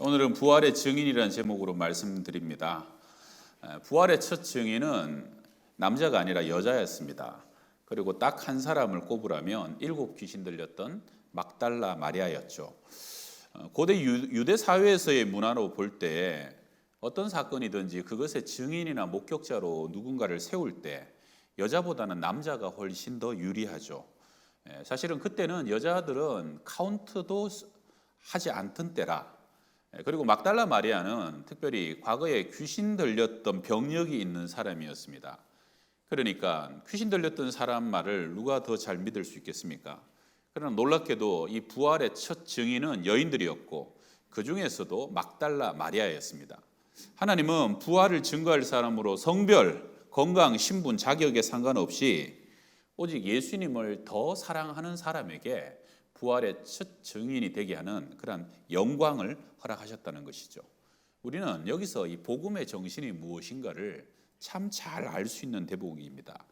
오늘은 부활의 증인이라는 제목으로 말씀드립니다. 에, 부활의 첫 증인은 남자가 아니라 여자였습니다. 그리고 딱 한 사람을 꼽으라면 일곱 귀신 들렸던 막달라 마리아였죠. 어, 고대 유- 유대 사회에서의 문화로 볼 때 어떤 사건이든지 그것의 증인이나 목격자로 누군가를 세울 때 여자보다는 남자가 훨씬 더 유리하죠. 예, 사실은 그때는 여자들은 카운트도 스- 하지 않던 때라. 예, 그리고 막달라 마리아는 특별히 과거에 귀신 들렸던 병력이 있는 사람이었습니다. 그러니까 귀신 들렸던 사람 말을 누가 더 잘 믿을 수 있겠습니까? 그러나 놀랍게도 이 부활의 첫 증인은 여인들이었고 그 중에서도 막달라 마리아였습니다. 하나님은 부활을 증거할 사람으로 성별, 건강, 신분, 자격에 상관없이 오직 예수님을 더 사랑하는 사람에게 부활의 첫 증인이 되게 하는 그런 영광을 허락하셨다는 것이죠. 우리는 여기서 이 복음의 정신이 무엇인가를 참 잘 알 수 있는 대목입니다.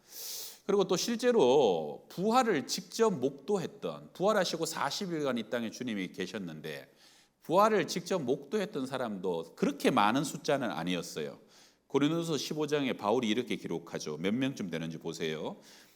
그리고 또 실제로 부활을 직접 목도했던 부활하시고 40일간 이 땅에 주님이 계셨는데 부활을 직접 목도했던 사람도 그렇게 많은 숫자는 아니었어요. 고린도서 15장에 바울이 이렇게 기록하죠. 몇 명쯤 되는지 보세요.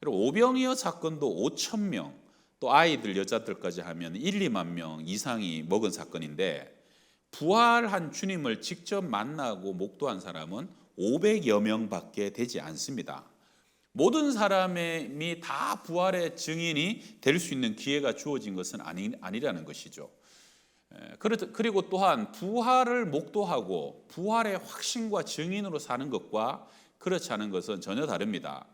그리고 오병이어 사건도 5천 명, 또 아이들 여자들까지 하면 1, 2만 명 이상이 먹은 사건인데 부활한 주님을 직접 만나고 목도한 사람은 500여 명밖에 되지 않습니다. 모든 사람이 다 부활의 증인이 될 수 있는 기회가 주어진 것은 아니, 아니라는 것이죠. 그리고 또한 부활을 목도하고 부활의 확신과 증인으로 사는 것과 그렇지 않은 것은 전혀 다릅니다.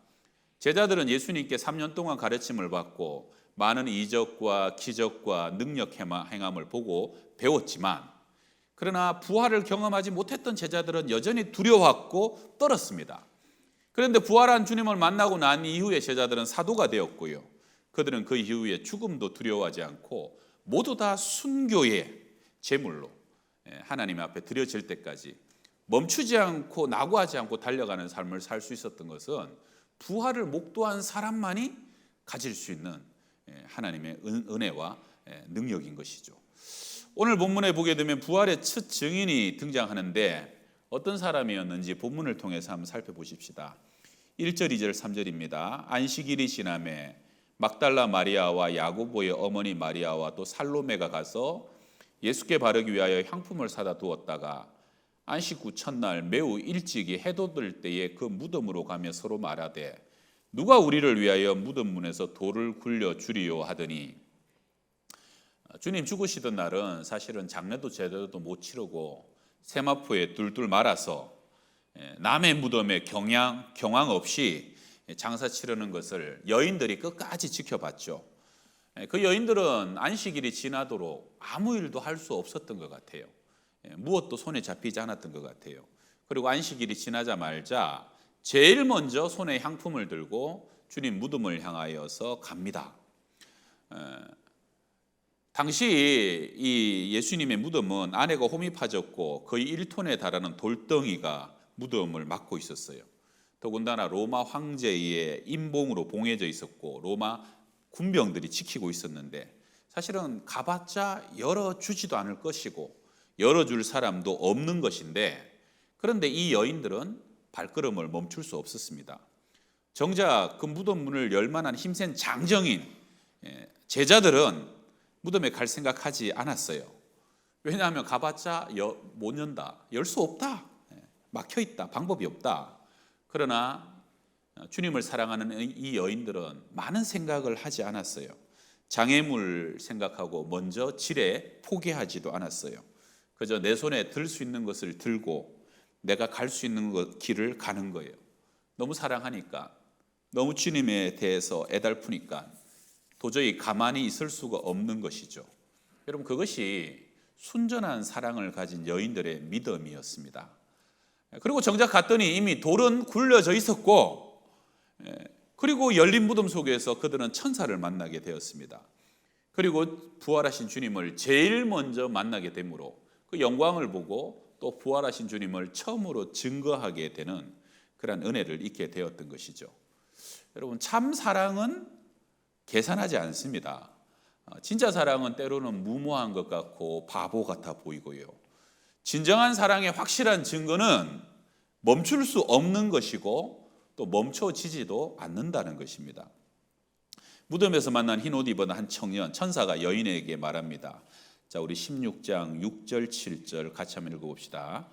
제자들은 예수님께 3년 동안 가르침을 받고 많은 이적과 기적과 능력 행함- 행함을 보고 배웠지만 그러나 부활을 경험하지 못했던 제자들은 여전히 두려웠고 떨었습니다. 그런데 부활한 주님을 만나고 난 이후에 제자들은 사도가 되었고요. 그들은 그 이후에 죽음도 두려워하지 않고 모두 다 순교의 제물로 예, 하나님 앞에 드려질 때까지 멈추지 않고 낙오하지 않고 달려가는 삶을 살 수 있었던 것은 부활을 목도한 사람만이 가질 수 있는 예, 하나님의 은- 은혜와 예, 능력인 것이죠. 오늘 본문에 보게 되면 부활의 첫 증인이 등장하는데 어떤 사람이었는지 본문을 통해서 한번 살펴보십시다. 1절, 2절, 3절입니다. 안식일이 지남에 막달라 마리아와 야고보의 어머니 마리아와 또 살로메가 가서 예수께 바르기 위하여 향품을 사다 두었다가 안식 후 첫날 매우 일찍이 해돋을 때에 그 무덤으로 가며 서로 말하되 누가 우리를 위하여 무덤 문에서 돌을 굴려 주리요 하더니 주님 죽으시던 날은 사실은 장례도 제대로도 못 치르고 세마포에 둘둘 말아서 예, 남의 무덤에 경향 경황 없이 장사 치르는 것을 여인들이 끝까지 지켜봤죠. 예, 그 여인들은 안식일이 지나도록 아무 일도 할 수 없었던 것 같아요. 예, 무엇도 손에 잡히지 않았던 것 같아요. 그리고 안식일이 지나자 말자 제일 먼저 손에 향품을 들고 주님 무덤을 향하여서 갑니다. 예, 당시 이 예수님의 무덤은 안에가 홈이 파졌고 거의 1톤에 달하는 돌덩이가 무덤을 막고 있었어요. 더군다나 로마 황제의 임봉으로 봉해져 있었고 로마 군병들이 지키고 있었는데 사실은 가봤자 열어 주지도 않을 것이고 열어줄 사람도 없는 것인데 그런데 이 여인들은 발걸음을 멈출 수 없었습니다. 정작 그 무덤 문을 열 만한 힘센 장정인 예, 제자들은 무덤에 갈 생각하지 않았어요. 왜냐하면 가봤자 여- 못 연다, 열 수 없다, 예, 막혀 있다, 방법이 없다. 그러나 어, 주님을 사랑하는 이- 이 여인들은 많은 생각을 하지 않았어요. 장애물 생각하고 먼저 지레 포기하지도 않았어요. 그저 내 손에 들 수 있는 것을 들고 내가 갈 수 있는 것, 길을 가는 거예요. 너무 사랑하니까, 너무 주님에 대해서 애달프니까 도저히 가만히 있을 수가 없는 것이죠. 여러분 그것이 순전한 사랑을 가진 여인들의 믿음이었습니다. 그리고 정작 갔더니 이미 돌은 굴려져 있었고, 예, 그리고 열린 무덤 속에서 그들은 천사를 만나게 되었습니다. 그리고 부활하신 주님을 제일 먼저 만나게 되므로 그 영광을 보고 또 부활하신 주님을 처음으로 증거하게 되는 그러한 은혜를 잊게 되었던 것이죠. 여러분 참 사랑은 계산하지 않습니다. 어, 진짜 사랑은 때로는 무모한 것 같고 바보 같아 보이고요. 진정한 사랑의 확실한 증거는 멈출 수 없는 것이고 또 멈춰지지도 않는다는 것입니다. 무덤에서 만난 흰 옷 입은 한 청년 천사가 여인에게 말합니다. 자, 우리 16장 6절 7절 같이 한번 읽어 봅시다.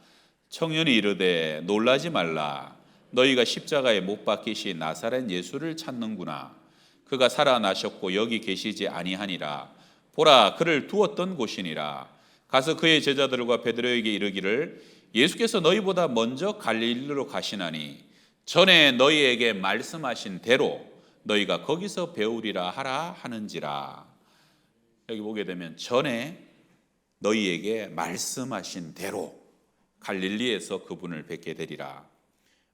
청년이 이르되 놀라지 말라. 너희가 십자가에 못 박히신 나사렛 예수를 찾는구나. 그가 살아나셨고 여기 계시지 아니하니라. 보라 그를 두었던 곳이니라. 가서 그의 제자들과 베드로에게 이르기를 예수께서 너희보다 먼저 갈릴리로 가시나니 전에 너희에게 말씀하신 대로 너희가 거기서 배우리라 하라 하는지라 여기 보게 되면 전에 너희에게 말씀하신 대로 갈릴리에서 그분을 뵙게 되리라.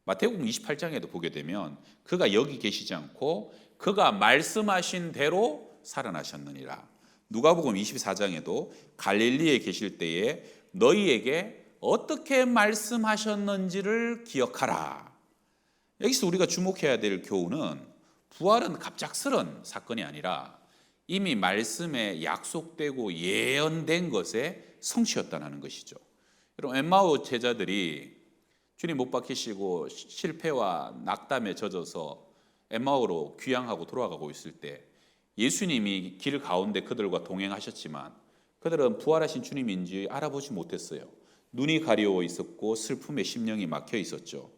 마태복음 28장에도 보게 되면 그가 여기 계시지 않고 그가 말씀하신 대로 살아나셨느니라. 누가복음 24장에도 갈릴리에 계실 때에 너희에게 어떻게 말씀하셨는지를 기억하라. 여기서 우리가 주목해야 될 교훈은 부활은 갑작스런 사건이 아니라 이미 말씀에 약속되고 예언된 것의 성취였다는 것이죠. 여러분 엠마오 제자들이 주님 못 박히시고 실패와 낙담에 젖어서 엠마오로 귀향하고 돌아가고 있을 때 예수님이 길 가운데 그들과 동행하셨지만 그들은 부활하신 주님인지 알아보지 못했어요. 눈이 가려워 있었고 슬픔에 심령이 막혀 있었죠.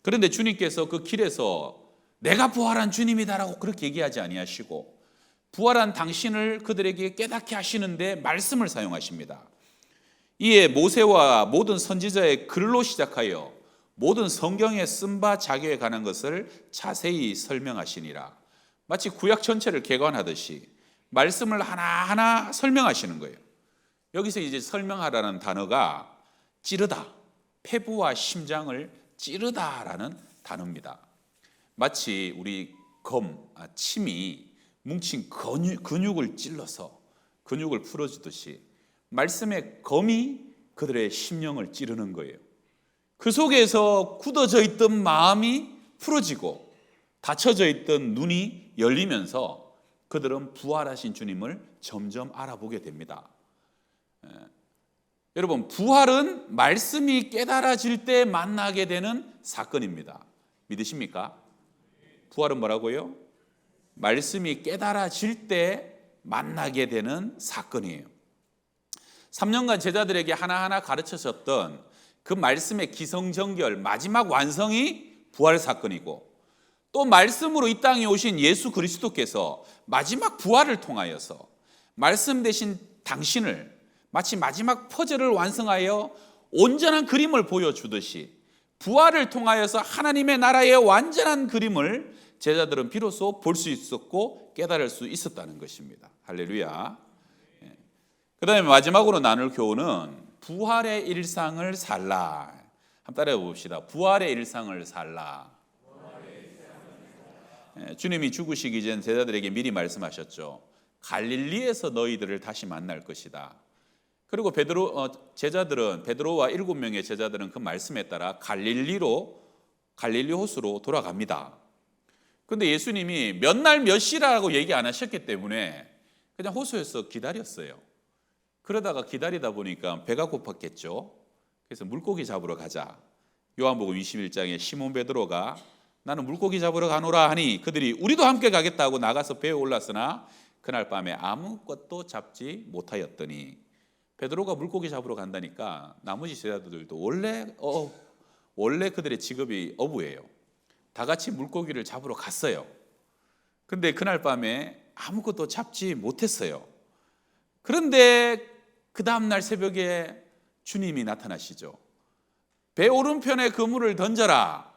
그런데 주님께서 그 길에서 내가 부활한 주님이다라고 그렇게 얘기하지 아니하시고 부활한 당신을 그들에게 깨닫게 하시는데 말씀을 사용하십니다. 이에 모세와 모든 선지자의 글로 시작하여 모든 성경에 쓴바 자기에 관한 것을 자세히 설명하시니라. 마치 구약 전체를 개관하듯이 말씀을 하나하나 설명하시는 거예요. 여기서 이제 설명하라는 단어가 찌르다, 폐부와 심장을 찌르다라는 단어입니다. 마치 우리 검, 아, 침이 뭉친 근육, 근육 을 찔러서 근육을 풀어주듯이 말씀의 검이 그들의 심령을 찌르는 거예요. 그 속에서 굳어져 있던 마음이 풀어지고 닫혀져 있던 눈이 열리면서 그들은 부활하신 주님을 점점 알아보게 됩니다. 에, 여러분, 부활은 말씀이 깨달아질 때 만나게 되는 사건입니다. 믿으십니까? 부활은 뭐라고요? 말씀이 깨달아질 때 만나게 되는 사건이에요. 3년간 제자들에게 하나하나 가르쳐졌던 그 말씀의 기성정결 마지막 완성이 부활 사건이고 또 말씀으로 이 땅에 오신 예수 그리스도께서 마지막 부활을 통하여서 말씀 대신 당신을 마치 마지막 퍼즐을 완성하여 온전한 그림을 보여주듯이 부활을 통하여서 하나님의 나라의 완전한 그림을 제자들은 비로소 볼 수 있었고 깨달을 수 있었다는 것입니다. 할렐루야. 그 다음에 마지막으로 나눌 교훈은 부활의 일상을 살라. 한번 따라해 봅시다. 부활의 일상을 살라. 예, 주님이 죽으시기 전 제자들에게 미리 말씀하셨죠. 갈릴리에서 너희들을 다시 만날 것이다. 그리고 베드로 어, 제자들은 베드로와 일곱 명의 제자들은 그 말씀에 따라 갈릴리로 갈릴리 호수로 돌아갑니다. 근데 예수님이 몇 날 몇 시라고 얘기 안 하셨기 때문에 그냥 호수에서 기다렸어요. 그러다가 기다리다 보니까 배가 고팠겠죠. 그래서 물고기 잡으러 가자. 요한복음 21장에 시몬 베드로가 나는 물고기 잡으러 가노라 하니 그들이 우리도 함께 가겠다고 나가서 배에 올랐으나 그날 밤에 아무것도 잡지 못하였더니 베드로가 물고기 잡으러 간다니까 나머지 제자들도 원래 어 원래 그들의 직업이 어부예요. 다 같이 물고기를 잡으러 갔어요. 근데 그날 밤에 아무것도 잡지 못했어요. 그런데 그 다음날 새벽에 주님이 나타나시죠. 배 오른편에 그물을 던져라.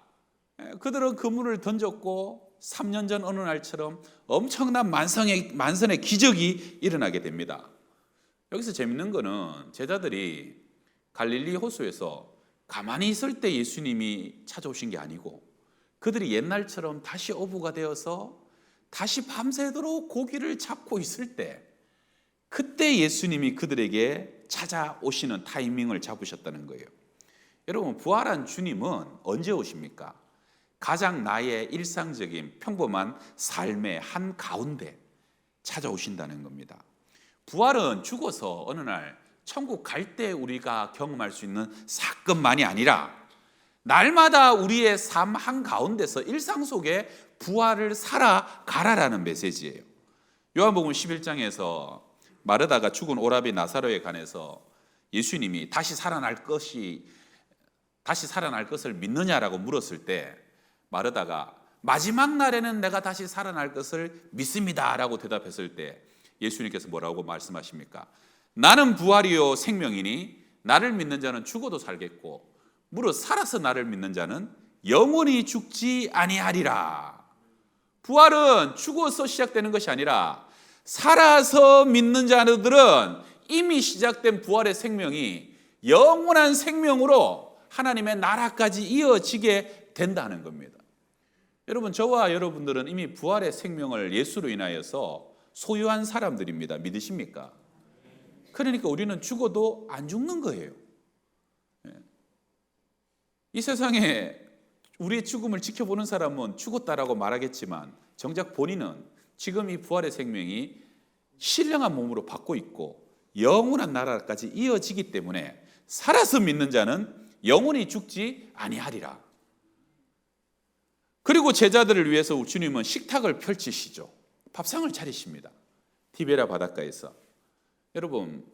그들은 그물을 던졌고 3년 전 어느 날처럼 엄청난 만성의, 만선의 기적이 일어나게 됩니다. 여기서 재밌는 거는 제자들이 갈릴리 호수에서 가만히 있을 때 예수님이 찾아오신 게 아니고 그들이 옛날처럼 다시 어부가 되어서 다시 밤새도록 고기를 잡고 있을 때 그때 예수님이 그들에게 찾아오시는 타이밍을 잡으셨다는 거예요. 여러분 부활한 주님은 언제 오십니까? 가장 나의 일상적인 평범한 삶의 한 가운데 찾아오신다는 겁니다. 부활은 죽어서 어느 날 천국 갈 때 우리가 경험할 수 있는 사건만이 아니라 날마다 우리의 삶 한 가운데서 일상 속에 부활을 살아가라라는 메시지예요. 요한복음 11장에서 마르다가 죽은 오라비 나사로에 관해서 예수님이 다시 살아날 것이 다시 살아날 것을 믿느냐라고 물었을 때 마르다가 마지막 날에는 내가 다시 살아날 것을 믿습니다라고 대답했을 때 예수님께서 뭐라고 말씀하십니까? 나는 부활이요 생명이니 나를 믿는 자는 죽어도 살겠고 무릇 살아서 나를 믿는 자는 영원히 죽지 아니하리라. 부활은 죽어서 시작되는 것이 아니라 살아서 믿는 자들은 이미 시작된 부활의 생명이 영원한 생명으로 하나님의 나라까지 이어지게 된다는 겁니다. 여러분 저와 여러분들은 이미 부활의 생명을 예수로 인하여서 소유한 사람들입니다. 믿으십니까? 그러니까 우리는 죽어도 안 죽는 거예요. 예. 이 세상에 우리의 죽음을 지켜보는 사람은 죽었다라고 말하겠지만 정작 본인은 지금 이 부활의 생명이 신령한 몸으로 받고 있고 영원한 나라까지 이어지기 때문에 살아서 믿는 자는 영원히 죽지 아니하리라. 그리고 제자들을 위해서 주님은 식탁을 펼치시죠. 밥상을 차리십니다. 티베라 바닷가에서. 여러분,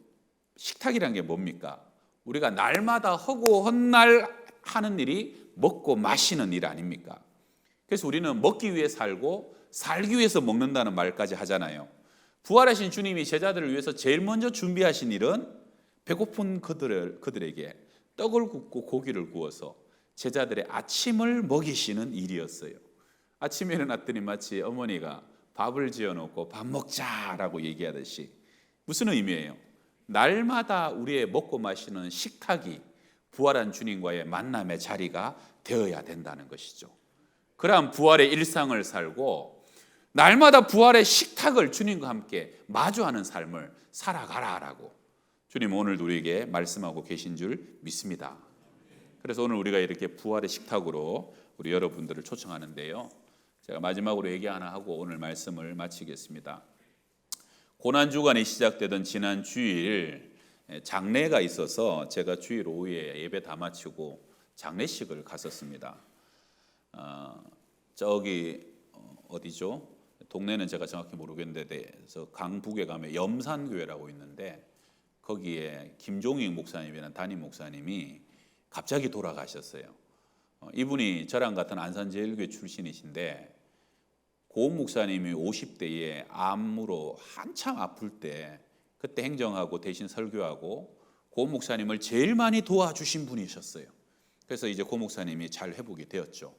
식탁이란 게 뭡니까? 우리가 날마다 허고 헛날 하는 일이 먹고 마시는 일 아닙니까? 그래서 우리는 먹기 위해 살고 살기 위해서 먹는다는 말까지 하잖아요. 부활하신 주님이 제자들을 위해서 제일 먼저 준비하신 일은 배고픈 그들을, 그들에게 떡을 굽고 고기를 구워서 제자들의 아침을 먹이시는 일이었어요. 아침에 일어났더니 마치 어머니가 밥을 지어 놓고 밥 먹자라고 얘기하듯이 무슨 의미예요? 날마다 우리의 먹고 마시는 식탁이 부활한 주님과의 만남의 자리가 되어야 된다는 것이죠. 그러한 부활의 일상을 살고 날마다 부활의 식탁을 주님과 함께 마주하는 삶을 살아가라라고 주님 오늘 우리에게 말씀하고 계신 줄 믿습니다. 그래서 오늘 우리가 이렇게 부활의 식탁으로 우리 여러분들을 초청하는데요. 제가 마지막으로 얘기 하나 하고 오늘 말씀을 마치겠습니다. 고난 주간이 시작되던 지난 주일 장례가 있어서 제가 주일 오후에 예배 다 마치고 장례식을 갔었습니다. 어, 저기 어, 어디죠? 동네는 제가 정확히 모르겠는데 그래서 강북에 가면 염산교회라고 있는데 거기에 김종익 목사님이라는 담임 목사님이 갑자기 돌아가셨어요. 어, 이분이 저랑 같은 안산제일교회 출신이신데 고은 목사님이 50대에 암으로 한참 아플 때 그때 행정하고 대신 설교하고 고 목사님을 제일 많이 도와주신 분이셨어요. 그래서 이제 고 목사님이 잘 회복이 되었죠.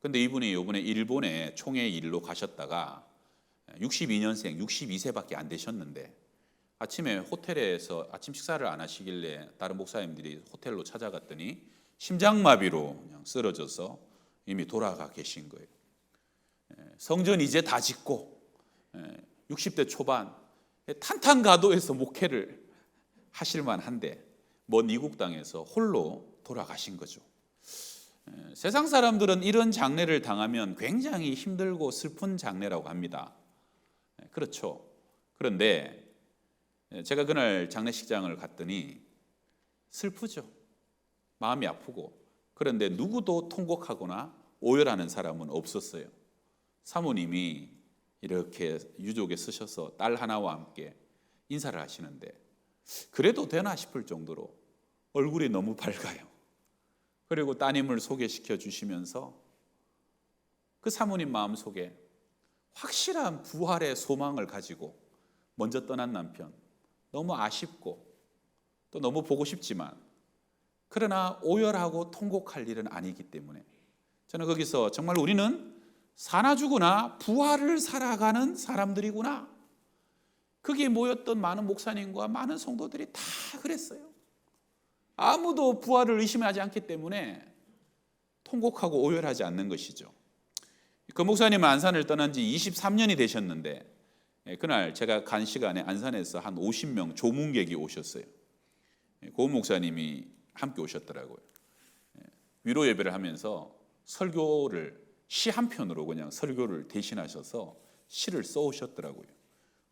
근데 이분이 이번에 일본에 총회 일로 가셨다가 62년생, 62세밖에 안 되셨는데 아침에 호텔에서 아침 식사를 안 하시길래 다른 목사님들이 호텔로 찾아갔더니 심장마비로 그냥 쓰러져서 이미 돌아가 계신 거예요. 성전 이제 다 짓고 60대 초반 탄탄가도에서 목회를 하실 만 한데 먼 이국 땅에서 홀로 돌아가신 거죠. 세상 사람들은 이런 장례를 당하면 굉장히 힘들고 슬픈 장례라고 합니다. 그렇죠. 그런데 제가 그날 장례식장을 갔더니 슬프죠. 마음이 아프고 그런데 누구도 통곡하거나 오열하는 사람은 없었어요. 사모님이 이렇게 유족에 쓰셔서 딸 하나와 함께 인사를 하시는데 그래도 되나 싶을 정도로 얼굴이 너무 밝아요. 그리고 따님을 소개시켜 주시면서 그 사모님 마음 속에 확실한 부활의 소망을 가지고 먼저 떠난 남편 너무 아쉽고 또 너무 보고 싶지만 그러나 오열하고 통곡할 일은 아니기 때문에 저는 거기서 정말 우리는 사나 죽으나 부활을 살아가는 사람들이구나. 거기에 모였던 많은 목사님과 많은 성도들이 다 그랬어요. 아무도 부활을 의심하지 않기 때문에 통곡하고 오열하지 않는 것이죠. 그 목사님은 안산을 떠난 지 23년이 되셨는데 예, 그날 제가 간 시간에 안산에서 한 50명 조문객이 오셨어요. 예, 고 목사님이 함께 오셨더라고요. 예, 위로 예배를 하면서 설교를 시 한 편으로 그냥 설교를 대신하셔서 시를 써 오셨더라고요.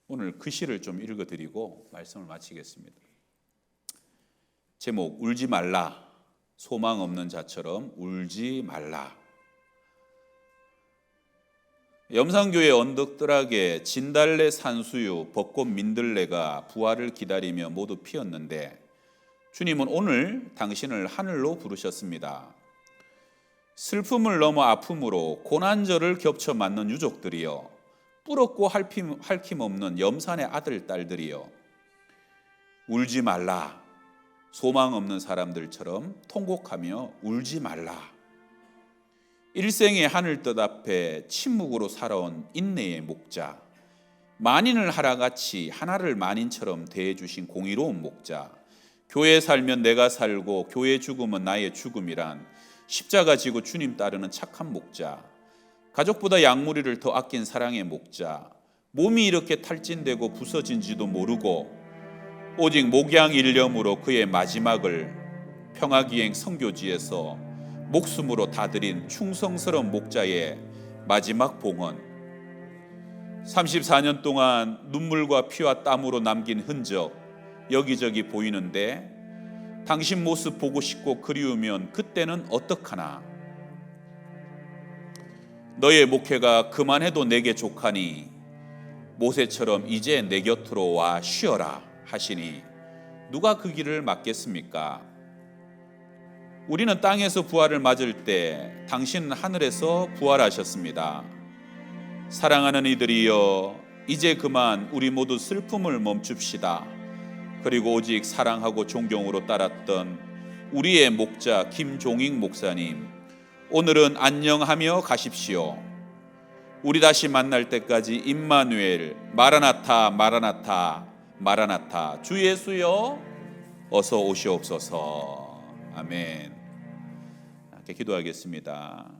오늘 그 시를 좀 읽어 드리고 말씀을 마치겠습니다. 제목 울지 말라. 소망 없는 자처럼 울지 말라. 염산교의 언덕들하게 진달래 산수유 벚꽃 민들레가 부활을 기다리며 모두 피었는데 주님은 오늘 당신을 하늘로 부르셨습니다. 슬픔을 넘어 아픔으로 고난절을 겹쳐 맞는 유족들이여 뿌럽고 할힘, 없는 염산의 아들 딸들이여 울지 말라. 소망 없는 사람들처럼 통곡하며 울지 말라. 일생의 하늘 뜻 앞에 침묵으로 살아온 인내의 목자, 만인을 하나같이 하나를 만인처럼 대해 주신 공의로운 목자, 교회 살면 내가 살고 교회 죽으면 나의 죽음이란 십자가 지고 주님 따르는 착한 목자, 가족보다 양무리를 더 아낀 사랑의 목자, 몸이 이렇게 탈진되고 부서진지도 모르고 오직 목양 일념으로 그의 마지막을 평화기행 성교지에서 목숨으로 다드린 충성스러운 목자의 마지막 봉헌. 34년 동안 눈물과 피와 땀으로 남긴 흔적 여기저기 보이는데 당신 모습 보고 싶고 그리우면 그때는 어떡하나 너의 목회가 그만해도 내게 족하니 모세처럼 이제 내 곁으로 와 쉬어라 하시니 누가 그 길을 막겠습니까? 우리는 땅에서 부활을 맞을 때 당신은 하늘에서 부활하셨습니다. 사랑하는 이들이여 이제 그만 우리 모두 슬픔을 멈춥시다. 그리고 오직 사랑하고 존경으로 따랐던 우리의 목자 김종익 목사님 오늘은 안녕하며 가십시오. 우리 다시 만날 때까지 임마누엘 마라나타 마라나타 마라나타 주 예수여 어서 오시옵소서. 아멘. 함께 기도하겠습니다.